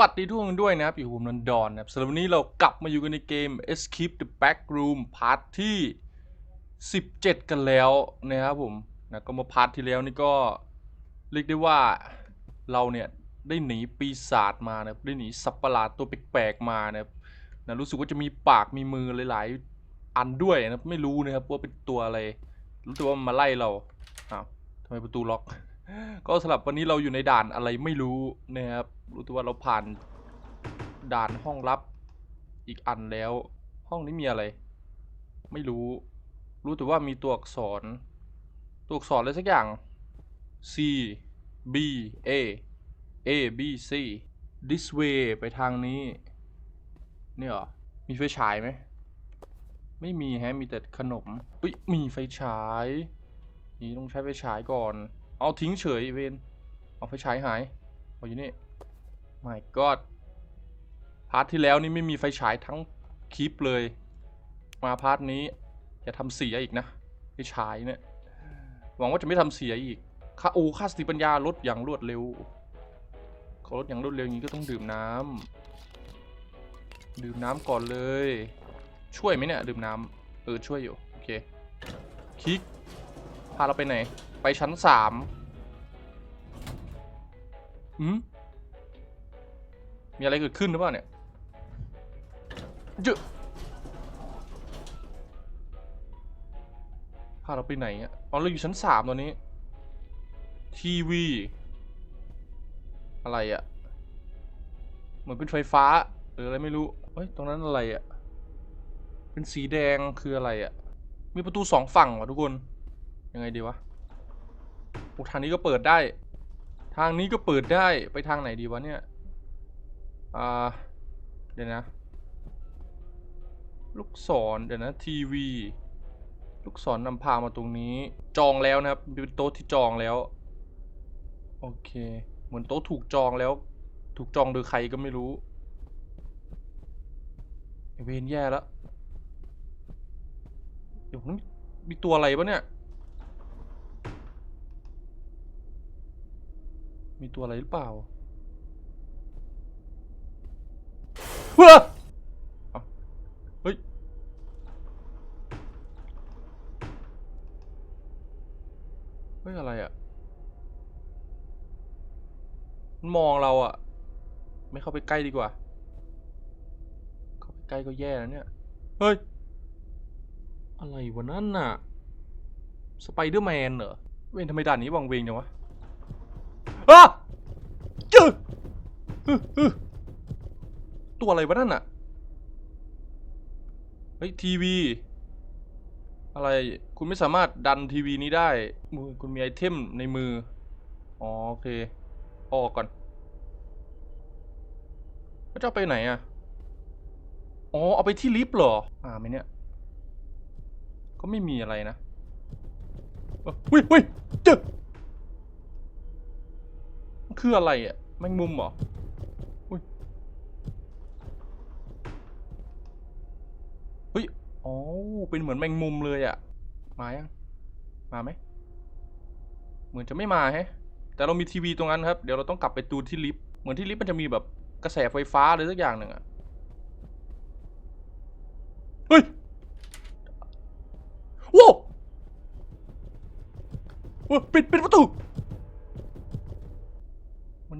วัสดีทุกคนด้วยนะครับ อยู่ผมนันดอนนะครับสำหรับวันนี้เรากลับมาอยู่กันในเกม Escape the Back Room พาร์ทที่ 17 กันแล้วนะครับผมนะก็มาพาร์ทที่แล้วนี่ก็เรียกได้ว่าเราเนี่ยได้หนีปีศาจมานะครับได้หนีสัประหลาดตัวแปลกๆมานะครับนะรู้สึกว่าจะมีปากมีมือหลายๆ อันด้วยนะครับไม่รู้นะครับว่าเป็นตัวอะไร รู้แต่ว่ามันมาไล่เราอ้าวทำไมประตูล็อก ก็สำหรับวันนี้เราอยู่ในด่านอะไรไม่รู้นะครับ รู้ต่ว่าเราผ่านด่านห้องลับอีกอันแล้ว ห้องนี้มีอะไร ไม่รู้ รู้แต่ว่ามีตัวอักษร ตัวอักษรอะไรสักอย่าง C B A A B C this way ไปทางนี้ เนี่ยหรอ มีไฟฉายไหม ไม่มีแฮะ มีแต่ขนม อุ้ยมีไฟฉาย นี่ต้องใช้ไฟฉายก่อน เอาทิ้งเฉยเวนเอาไฟฉายหายเอาอยู่นี่ my god พาร์ทที่แล้วนี่ไม่มีไฟฉายทั้งคลิปเลย มาพาร์ทนี้อย่าทำเสียอีกนะไฟฉายเนี่ยหวังว่าจะไม่ทำเสียอีกค่าโอค่าสติปัญญาลดอย่างรวดเร็วขาลดอย่างรวดเร็วอย่างนี้ก็ต้องดื่มน้ำดื่มน้ำก่อนเลย ช่วยไหมเนี่ยดื่มน้ำเออช่วยอยู่โอเคคลิกพาเราไปไหน ไปชั้นสามอืมมีอะไรเกิดขึ้นหรือเปล่าเนี่ยเจอพาเราไปไหนอะอ๋อเราอยู่ชั้นสามตอนนี้ ทีวี อะไรอะ เหมือนเป็นไฟฟ้า หรืออะไรไม่รู้ เฮ้ย ตรงนั้นอะไรอะ เป็นสีแดงคืออะไรอะ มีประตูสองฝั่งว่ะทุกคน ยังไงดีวะโอ้ ทางนี้ก็เปิดได้ ทางนี้ก็เปิดได้ไปทางไหนดีวะเนี่ยอ่าเดี๋ยวนะ ลูกศรเดี๋ยวนะทีวีลูกศรนำพามาตรงนี้ จองแล้วนะครับเป็นโต๊ะที่จองแล้ว โอเค เหมือนโต๊ะถูกจองแล้ว ถูกจองโดยใครก็ไม่รู้เวนแย่แล้วเดี๋ยวมันมีตัวอะไรปะเนี่ย มีตัวอะไรหรือเปล่าเฮ้ยเอ้าเฮ้ย เฮ้ย อะไรอะ่ะ มันมองเราอะ่ะ ไม่เข้าไปใกล้ดีกว่า เข้าไปใกล้ก็แย่แล้วเนี่ย เฮ้ย อะไรวะนั่นน่ะ สไปเดอร์แมนเหรอ เว้นทำไมด่านนี้วังเวงจังวะ อ้าจ้อฮึฮึตัวอะไรวะนั่นน่ะเฮ้ยทีวี อะไรคุณไม่สามารถดันทีวีนี้ได้มือคุณมีไอเทมในมือ อ๋อโอเคออกก่อนแล้วจะไปไหนอะอ๋อเอาไปที่ลิฟต์เหรอ อ่าไหมเนี่ย ก็ไม่มีอะไรนะเอ้ยเฮ้ยเฮ้ยจอมัน คืออะไรอะแมงมุมเหรออุ้ยเฮ้ยอ๋อเป็นเหมือนแมงมุมเลยอะ มายัง มาไหม เหมือนจะไม่มาแฮะ แต่เรามีทีวีตรงนั้นครับ เดี๋ยวเราต้องกลับไปดูที่ลิฟต์ เหมือนที่ลิฟต์มันจะมีแบบกระแสไฟฟ้าอะไรสักอย่างหนึ่งอะ เฮ้ยว้วโอ้ยปิดปิดประตู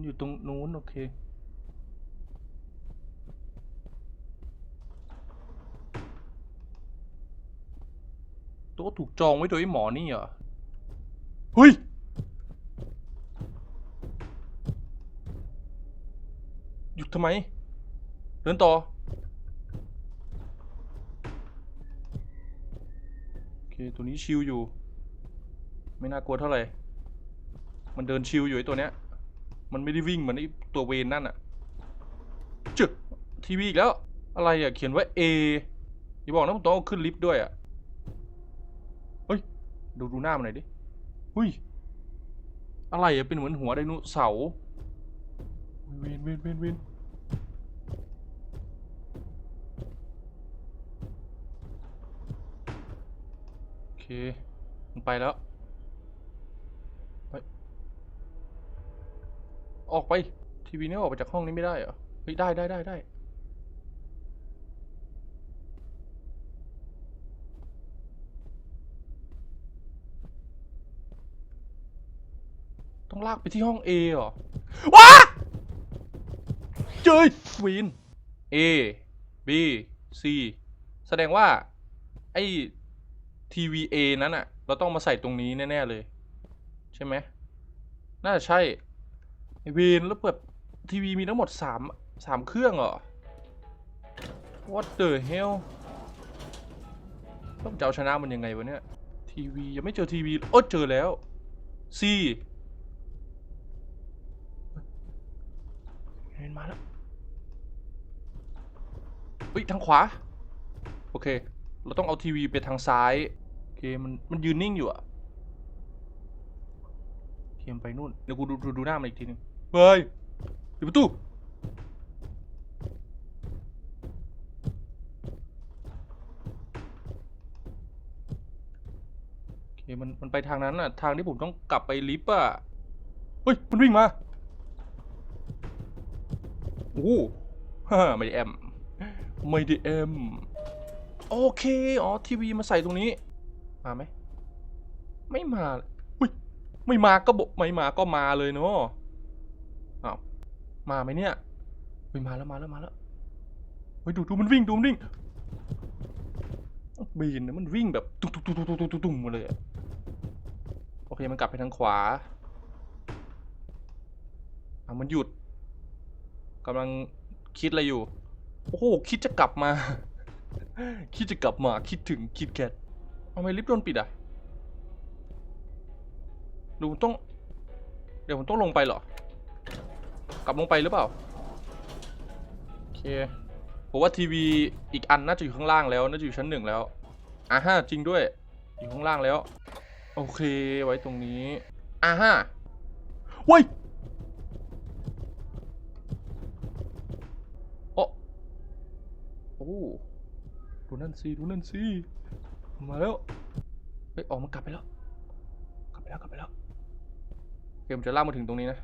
มันอยู่ตรงนู้นโอเค โต๊ะถูกจองไว้โดยไอ้หมอนี่เหรอ เฮ้ย หยุดทำไม เดินต่อ โอเค ตัวนี้ชิลอยู่ ไม่น่ากลัวเท่าไหร่ มันเดินชิลอยู่ไอ้ตัวเนี้ย มันไม่ได้วิ่งเหมือนไอตัวเวนนั่นอะจึกทีวีอีกแล้ว อะไรอะเขียนว่า A อย่าบอกนะผมต้องเอาขึ้นลิฟต์ด้วยอะเฮ้ย ดูดูหน้ามันหน่อยดิหุ้ย อะไรอะเป็นเหมือนหัวไดโนเสาร์เวนเวนเวนเวนโอเค มันไปแล้วไป ออกไป ทีวีนี่ออกไปจากห้องนี้ไม่ได้เหรอ เฮ้ย ได้ได้ได้ได้ ต้องลากไปที่ห้อง A เหรอ ว้าเจยวีน A B C แสดงว่า ไอ้ทีวี A นั้นอะเราต้องมาใส่ตรงนี้แน่ ๆ เลย ใช่ไหม น่าจะใช่ ไอเวนแล้วแบบทีวีมีทั้งหมดสามสามเครื่องเหรอ What the hell ต้องจะเอาชนะมันยังไงวะเนี่ยทีวียังไม่เจอทีวีโอ้เจอแล้ว C เห็นมาแล้วเฮ้ยทางขวา โอเค เราต้องเอาทีวีไปทางซ้ายโอเคมันมันยืนนิ่งอยู่อะเทียมไปนู่นเดี๋ยวกูดูดูดูหน้ามันอีกทีหนึง เฮ้ยปิดประตูโอเคมันมันไปทางนั้นน่ะ ทางที่ผมต้องกลับไปลิฟต์อะ เฮ้ย มันวิ่งมา โอ้โหฮ่าไม่ได้แอม ไม่ได้แอม โอเค อ๋อ ทีวีมาใส่ตรงนี้ มาไหม ไม่มาอุ้ย ไม่มาก็บอกไม่มาก็มาเลยเนาะอ้าว มาไหมเนี่ยเฮ้ยมาแล้วมาแล้วมาแล้วเฮ้ยดูดูมันวิ่งดูมันวิ่งบีนนะมันวิ่งแบบตุ้มตุ้มตุ้มตุ้มตุ้มตุ้มมาเลยอะโอเคมันกลับไปทางขวาอะมันหยุดกำลังคิดอะไรอยู่ โอ้โหคิดจะกลับมา คิดจะกลับมาคิดถึงคิดแคททำไมลิฟต์โดนปิดอะหรือผมต้อง เดี๋ยวผมต้องลงไปเหรอ กลับลงไปหรือเปล่าโอเคผมว่าทีวีอีกอันน่าจะอยู่ข้างล่างแล้วน่าจะอยู่ชั้นหนึ่งแล้วอ่าฮะจริงด้วยอยู่ข้างล่างแล้ว โอเคไว้ตรงนี้อ่าฮะเว้ยโอ้โอ้ดูนั่นสิดูนั่นสิมาแล้วเฮ้ยออกมากลับไปแล้ว กลับไปแล้วกลับไปแล้วโอเคผมจะลากมาถึงตรงนี้นะ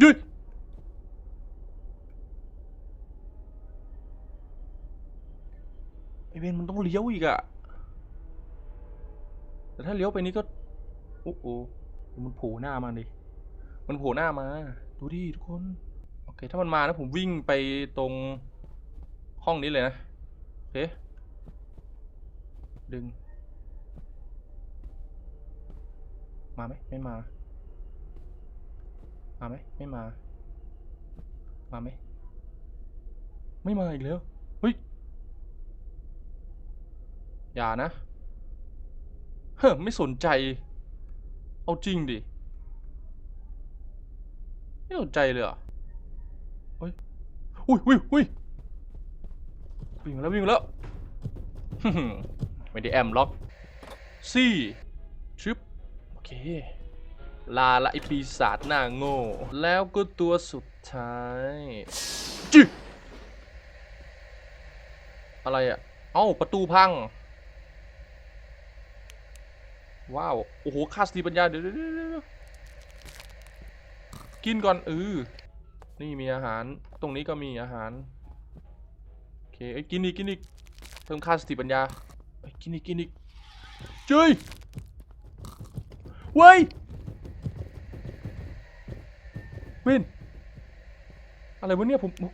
หยุดไอเวนมันต้องเลี้ยวอีกอะแต่ถ้าเลี้ยวไปนี้ก็โอ้โหมันโผล่หน้ามาดิมันโผล่หน้ามา ดูดิทุกคน โอเค ถ้ามันมานะผมวิ่งไปตรงห้องนี้เลยนะ โอเค ดึง มาไหมไม่มา มาไหมไม่มา มาไหมไม่มาอีกแล้วเฮ้ยอย่านะเฮ้ไม่สนใจ เอาจริงดิไม่สนใจเลยเหรอเฮ้ยอุ้ยอุ้ยอุ้ยวิ่งมาแล้ววิ่งมาแล้วไม่ได้แอมล็อกซี่ชึบโอเค ลาละไอปีศาจหน้าโง่ แล้วก็ตัวสุดท้ายจิอะไรอะ่ะ เอ้า ประตูพัง ว้าว โอ้โหค่าสติปัญญาเดี๋ยวเดี๋ยวเดี๋ยวเดี๋ยวกินก่อนเออนี่มีอาหาร ตรงนี้ก็มีอาหาร โอเคเอ้ยกินอีกกินอีก เพิ่มค่าสติปัญญาเอ้ยกินอีกกินอีกเจ้ยเว้ย เว้นอะไรวะเนี่ยผมผม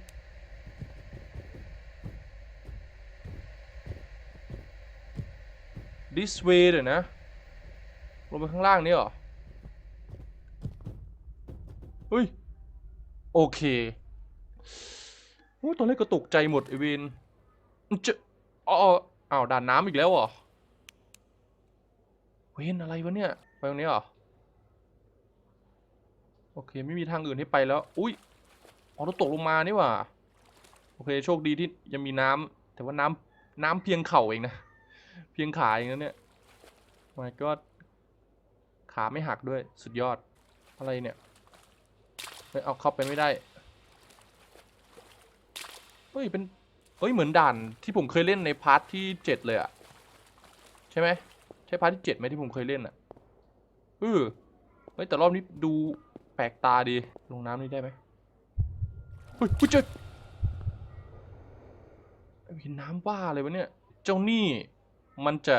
this way เดี๋ยวนะ ลงไปข้างล่างนี่เหรอเฮ้ย โอเคโอ้ตอนแรกก็ตกใจหมดไอเวนมันจะอ๋ออ้าวด่านน้ำอีกแล้วเหรอเวนอะไรวะเนี่ย ไปตรงนี้เหรอ โอเคไม่มีทางอื่นให้ไปแล้ว อุ้ยอ๋อเราตกลงมานี่หว่า โอเคโชคดีที่ยังมีน้ำแต่ว่าน้ำน้ำเพียงเข่าเองนะ เพียงขาเองนะเนี่ย my god ขาไม่หักด้วยสุดยอดอะไรเนี่ยเฮ้ยเอาเข้าไปไม่ได้เฮ้ยเป็นเฮ้ยเหมือนด่านที่ผมเคยเล่นในพาร์ทที่เจ็ดเลยอะใช่ไหมใช่พาร์ทที่เจ็ดไหมที่ผมเคยเล่นอะเออเฮ้ยแต่รอบนี้ดู แปลกตาดี ลงน้ำนี่ได้ไหมเฮ้ยเฮ้ยเจอเห็นน้ำบ้าเลยวะเนี่ย เจ้านี่มันจะ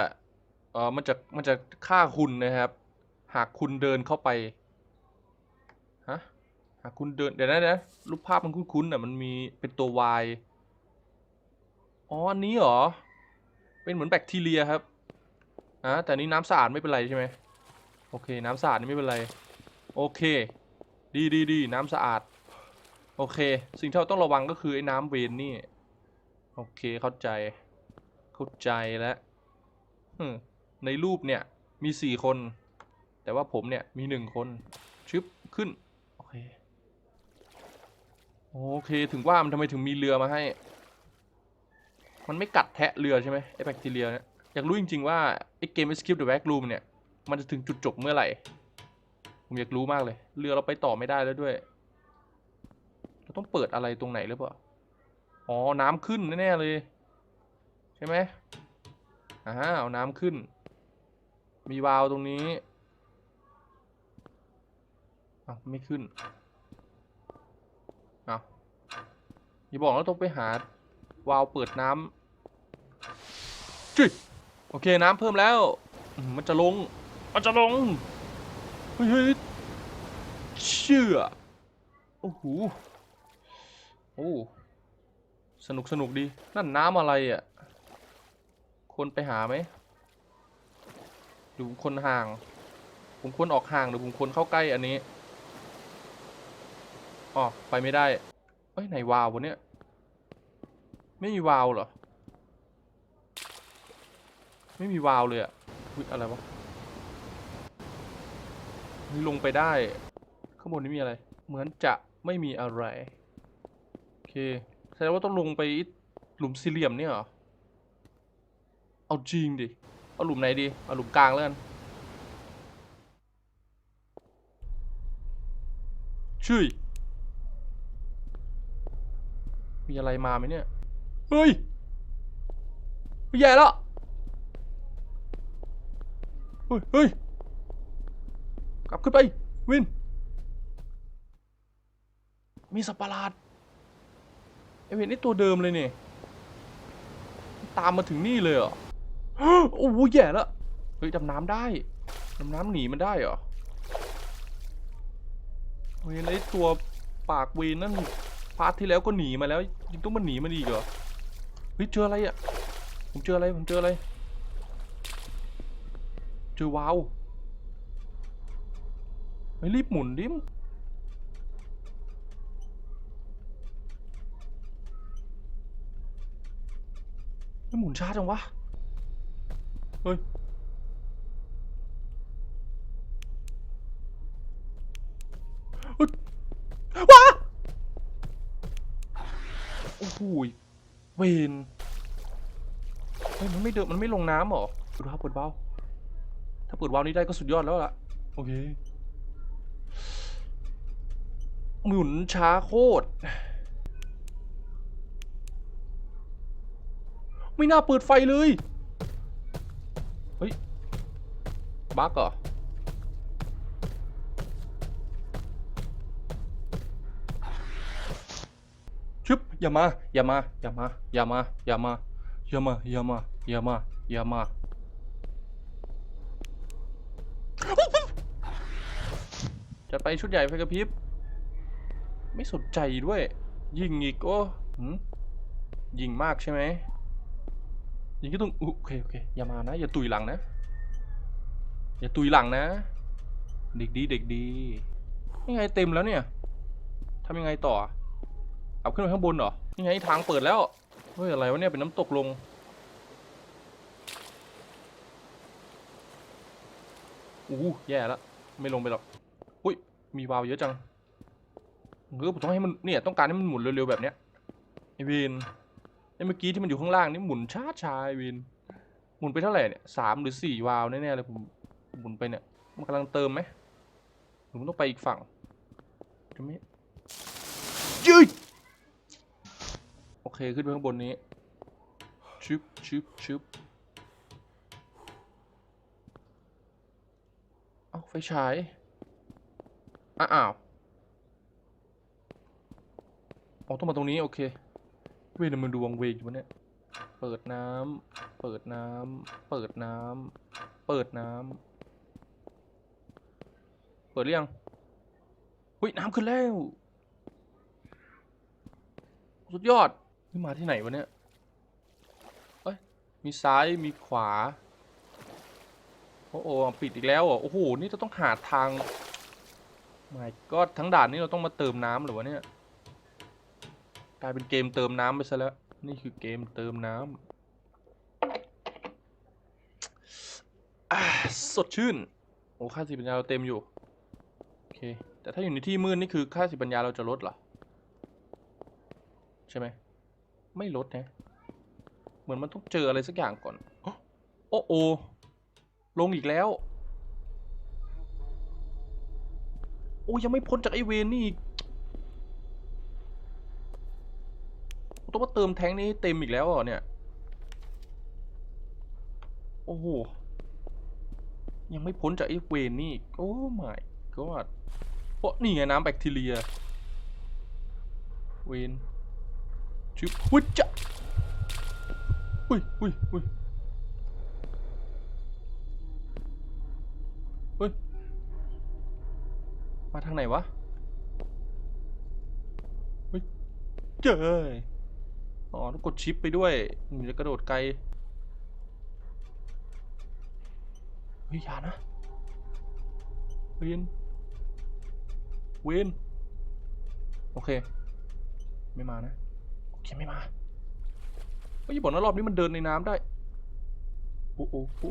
เออมันจะ มันจะฆ่าคุณนะครับ หากคุณเดินเข้าไป ฮะ หากคุณเดิน เดี๋ยวนะเดี๋ยวนะรูปภาพมันคุ้นๆอะ มันมีเป็นตัว Y อ๋อ อันนี้เหรอ เป็นเหมือนแบคทีเรียครับอ่าแต่นนี้น้ำสะอาดไม่เป็นไรใช่ไหมโอเค น้ำสะอาดนี่ไม่เป็นไร โอเค ดีดีดีน้ำสะอาด โอเค สิ่งที่เราต้องระวังก็คือไอ้น้ำเวนนี่ โอเคเข้าใจ เข้าใจแล้วในรูปเนี่ยมีสี่คน แต่ว่าผมเนี่ยมีหนึ่งคน ชึบขึ้น โอเค โอเคถึงว่ามันทำไมถึงมีเรือมาให้ มันไม่กัดแทะเรือใช่ไหมไอ้แบคทีเรียเนี่ย อยากรู้จริงๆว่าไอ้เกม Escape the Backroom เนี่ย มันจะถึงจุดจบเมื่อไหร่ ผมอยากรู้มากเลย เรือเราไปต่อไม่ได้แล้วด้วย เราต้องเปิดอะไรตรงไหนหรือเปล่า อ๋อ น้ำขึ้นแน่ๆเลย ใช่ไหมอ่าเอาน้ำขึ้น มีวาล์วตรงนี้อ้าวไม่ขึ้นอ้าวอย่าบอกว่าต้องไปหาวาล์วเปิดน้ำจุ๊ยโอเคน้ำเพิ่มแล้ว มันจะลง มันจะลง เฮ้ยเชื่อ โอ้โห โอ้ สนุกสนุกดี นั่นน้ำอะไรอะ คนไปหาไหมหรือผมคนห่าง ผมควรออกห่างหรือผมควรเข้าใกล้อันนี้ อ๋อ ไปไม่ได้เอ้ยไหนวาววะเนี่ย ไม่มีวาวเหรอ ไม่มีวาวเลยอะอุ๊ยอะไรวะ ลงไปได้ ข้างบนนี้มีอะไร เหมือนจะไม่มีอะไร โอเค แสดงว่าต้องลงไปหลุมสี่เหลี่ยมเนี่ยเหรอ เอาจริงดิ เอาหลุมไหนดี เอาหลุมกลางแล้วกันช่วยมีอะไรมาไหมเนี่ย เฮ้ยไม่ใหญ่แล้วเฮ้ยเฮ้ย กลับขึ้นไป วิน มีสัตว์ประหลาดไอเวนนี่ตัวเดิมเลยเนี่ยตามมาถึงนี่เลยเหรอโอ้โหแย่แล้วเฮ้ยดำน้ำได้ดำน้ำหนีมันได้เหรอเฮ้ยแล้วไอตัวปากเวนนั่นพาร์ทที่แล้วก็หนีมาแล้วยังต้องมาหนีมันอีกเหรอเฮ้ยเจออะไรอะผมเจออะไรผมเจออะไรเจอวาว ฮ้ยรีบหมุนดิมไม่หมุนช้าจังวะ เฮ้ย ว้าโอ้โหยเวนเฮ้ยมันไม่เดินมันไม่ลงน้ำหรอเปิดวาล์วเปิดวาล์วถ้าเปิดวาล์วนี้ได้ก็สุดยอดแล้วล่ะ โอเค หมุนช้าโคตร ไม่น่าเปิดไฟเลย เฮ้ย บั๊กเหรอชึบอย่ามา อย่ามา อย่ามา อย่ามา อย่ามา อย่ามา อย่ามา อย่ามา อย่ามาจัดไปชุดใหญ่ไฟกระพริบ ไม่สนใจด้วย ยิงอีกโอ้ยิงมากใช่ไหมยิงก็ต้องโอเคโอเคอย่ามานะ อย่าตุยหลังนะ อย่าตุยหลังนะ เด็กดีเด็กดียังไงเต็มแล้วเนี่ยทำยังไงต่อเอาขึ้นไปข้างบนเหรอนี่ไงทางเปิดแล้วเฮ้ยอะไรวะเนี่ยเป็นน้ำตกลงอู้แย่แล้วไม่ลงไปหรอกอุ้ยมีวาวเยอะจัง เออผมต้องให้มันเนี่ยต้องการให้มันหมุนเร็วๆแบบเนี้ยไอวินไอเมื่อกี้ที่มันอยู่ข้างล่างนี่หมุนช้าชาไอวิน หมุนไปเท่าไหร่เนี่ยสามหรือสี่วาล์วแน่ๆเลยผมหมุนไปเนี่ยมันกำลังเติมไหมหรือมันต้องไปอีกฝั่งจะไม่ยืดโอเคขึ้นไปข้างบนนี้ชึบชึบชึบเอ้าไฟไฟฉายอะอ้าว อต้องมาตรงนี้โอเค เว้ยมันดูวังเวงอยู่วะเนี่ย เปิดน้ำ เปิดน้ำ เปิดน้ำ เปิดน้ำ เปิดหรือยังหุ้ยน้ำขึ้นแล้ว สุดยอดนี่มาที่ไหนวะเนี่ยเอ้ย มีซ้าย มีขวา โอ้โหปิดอีกแล้วอะโอ้โห นี่จะต้องหาทางไม่ก็ทั้งด่านนี้เราต้องมาเติมน้ำหรือวะเนี่ย กลายเป็นเกมเติมน้ำไปซะแล้ว นี่คือเกมเติมน้ำสดชื่น โอ้ค่าสีปัญญาเราเต็มอยู่ โอเค แต่ถ้าอยู่ในที่มืดนี่คือค่าสีปัญญาเราจะลดเหรอ ใช่ไหม ไม่ลดนะ เหมือนมันต้องเจออะไรสักอย่างก่อน โอ้โอลงอีกแล้ว โอ้ยังไม่พ้นจากไอเวนนี่อีก ต้องมาเติมแทงค์นี้เต็มอีกแล้วเหรอเนี่ย โอ้โห ยังไม่พ้นจากไอ้เวนนี่ โอ้ my god เพราะนี่ไงน้ำแบคทีเรีย เวนชุบหุ้ยจะอุ้ยอุ้ยอุ้ยเฮ้ย มาทางไหนวะ เฮ้ย เจอ อ๋อต้องกดชิปไปด้วยมันจะกระโดดไกล เฮ้ยอย่านะเวนเวนโอเค ไม่มานะ โอเค ไม่มาเฮ้ยบอกนะรอบนี้มันเดินในน้ำได้โอ้โอ้โอ้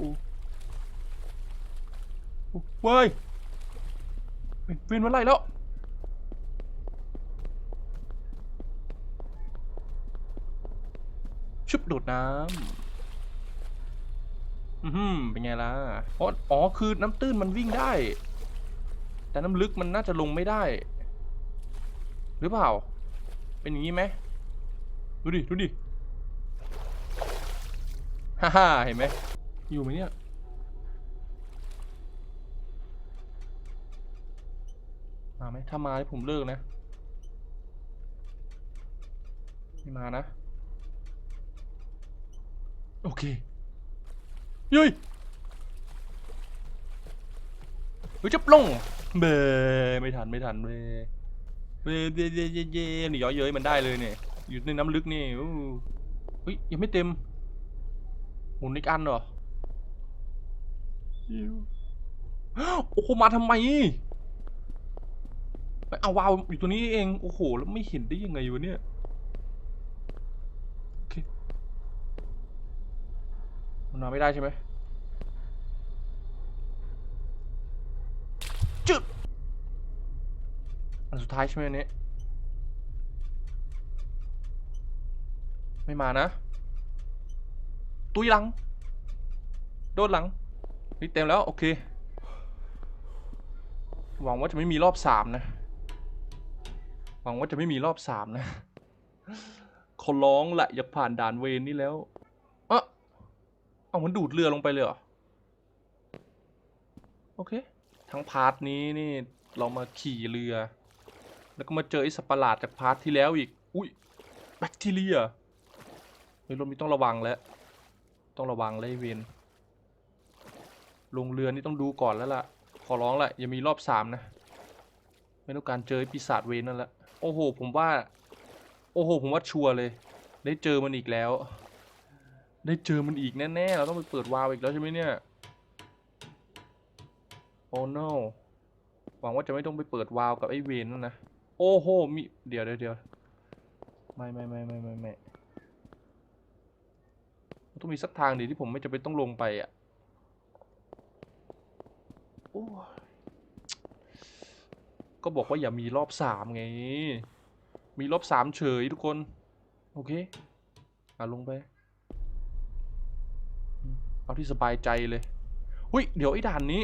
โอ้เว้ยวินวินมาไล่แล้ว ชุบโดดน้ำอือหือเป็นไงล่ะอ๋ออ๋อคือน้ำตื้นมันวิ่งได้ แต่น้ำลึกมันน่าจะลงไม่ได้ หรือเปล่า เป็นอย่างนี้ไหมดูดิดูดิฮ่าฮ่าเห็นไหมอยู่ไหมเนี่ยมาไหมถ้ามาให้ผมเลิกนะ ไม่มานะ โอเคย้ยเฮ้ยจะปลงเบไม่ทันไม่ทันเบเบเย่เย่เย่เย่นี่ย้อยเย้ยมันได้เลยเนี่ยอยู่ในน้ำลึกนี่อู้เฮ้ยยังไม่เต็มหมุนอีกอันเหรอโอ้โหมาทำไมเอาวาวอยู่ตัวนี้เองโอ้โหแล้วไม่เห็นได้ยังไงวะเนี่ย โอเค มันมาไม่ได้ใช่ไหมจึ๊บอันสุดท้ายใช่ไหมอันนี้ ไม่มานะ ตุยหลัง โดนหลัง นี่เต็มแล้ว โอเค หวังว่าจะไม่มีรอบสามนะ หวังว่าจะไม่มีรอบสามนะขอร้องแหละอยากผ่านด่านเวรนี่แล้วเอะ เอามันดูดเรือลงไปเลยเหรอ โอเค ทั้งพาร์ทนี้นี่เรามาขี่เรือ แล้วก็มาเจอไอ้สัตว์ประหลาดจากพาร์ทที่แล้วอีก อุ้ยแบคทีเรียเฮ้ยรถมีต้องระวังแล้ว ต้องระวังเลยเวนลงเรือนี่ต้องดูก่อนแล้วล่ะ ขอร้องแหละอย่ามีรอบสามนะ ไม่ต้องการเจอไอ้ปีศาจเวนนั่นละ โอ้โห ผมว่า โอ้โห ผมว่าชัวร์เลย ได้เจอมันอีกแล้ว ได้เจอมันอีกแน่ๆ เราต้องไปเปิดวาล์วอีกแล้วใช่ไหมเนี่ย โอ้ no หวังว่าจะไม่ต้องไปเปิดวาล์วกับไอ้เวนนั่นนะ โอ้โห มี เดี๋ยวเดี๋ยวเดี๋ยวไม่ไม่ไม่ไม่ไม่ไม่ต้องมีสักทางดีที่ผมไม่จะเป็นต้องลงไปอะ โอ้ก็บอกว่าอย่ามีรอบสามไง มีรอบสามเฉยทุกคน โอเค อะลงไป เอาที่สบายใจเลยเฮ้ยเดี๋ยวไอ้ด่านนี้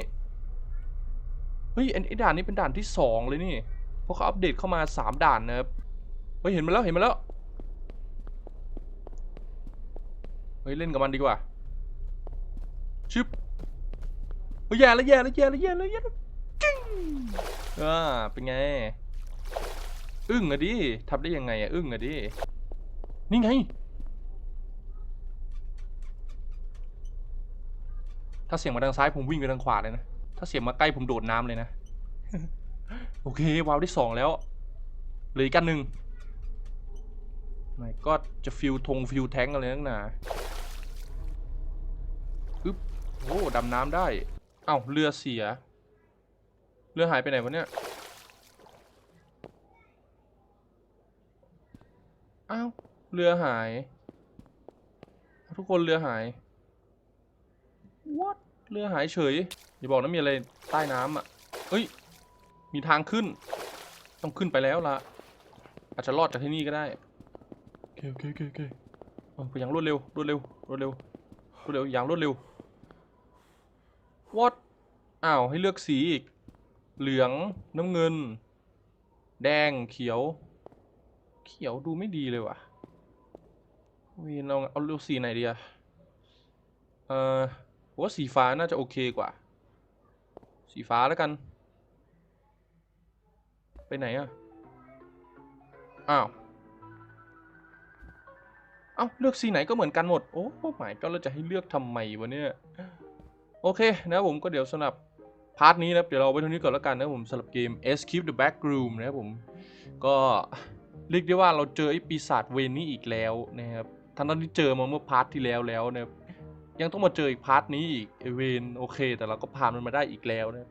เฮ้ยไอ้ไอ้ด่านนี้เป็นด่านที่สองเลยนี่เพราะเขาอัปเดตเข้ามาสามด่านนะครับเฮ้ยเห็นมาแล้วเห็นมาแล้วเฮ้ยเล่นกับมันดีกว่าชึบเฮ้ยแย่แล้วแย่แล้วแย่แล้วแย่แล้วแย่แล้วจิ้งอ่าเป็นไงอึ้งอะดิทำได้ยังไงอะอึ้งอะดินี่ไง ถ้าเสียงมาทางซ้ายผมวิ่งไปทางขวาเลยนะ ถ้าเสียงมาใกล้ผมโดดน้ำเลยนะ โอเควาล์วที่สองแล้วเหลืออีกกันหนึ่งไม่ก็จะฟิวทงฟิวแทงอะไรนักหนาอึ๊บโอ้ดำน้ำได้ เอ้าเรือเสีย เรือหายไปไหนวะเนี่ย อ้าว เรือหาย ทุกคนเรือหาย เรือหายเฉย อย่าบอกนะมีอะไรใต้น้ำอะเอ้ย มีทางขึ้น ต้องขึ้นไปแล้วล่ะอาจจะรอดจากที่นี่ก็ได้โอเคโอเคโอเคโอเคเออไปอย่างรวดเร็วรวดเร็วรวดเร็วรวดเร็วอย่างรวดเร็ว what อ้าวให้เลือกสีอีก เหลืองน้ำเงิน แดงเขียว เขียวดูไม่ดีเลยว่ะวีนเราเอาเลือกสีไหนดีอะเออ ผมว่าสีฟ้าน่าจะโอเคกว่า สีฟ้าแล้วกัน ไปไหนอะอ้าว เอ้าเลือกสีไหนก็เหมือนกันหมด โอ้หมายก็เราจะให้เลือกทำไมวะเนี่ย โอเคนะผมก็เดี๋ยวสำหรับพาร์ทนี้นะเดี๋ยวเราไว้เท่นี้ก่อนแล้วกันนะผมสำหรับเกม Escape the Back Room นะครับผม ก็เรียกได้ว่าเราเจอไอ้ปีศาจเวนนี้อีกแล้วนะครับทั้งที่เจอมาเมื่อพาร์ทที่แล้วแล้วนะครับ ยังต้องมาเจออีกพาร์ทนี้อีกเอเวนโอเค แต่เราก็ผ่านมันมาได้อีกแล้วนะ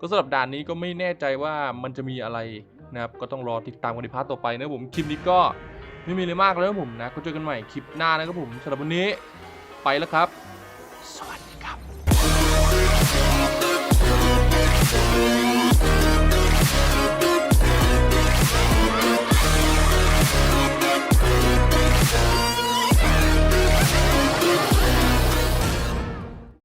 ก็สำหรับด่านนี้ก็ไม่แน่ใจว่ามันจะมีอะไรนะครับก็ต้องรอติดตามกันในพาร์ทต่อไปนะผมคลิปนี้ก็ไม่มีเลยมากแล้วผมนะก็เจอกันใหม่คลิปหน้านะครับผมสำหรับวันนี้ไปแล้วครับ สวัสดีครับ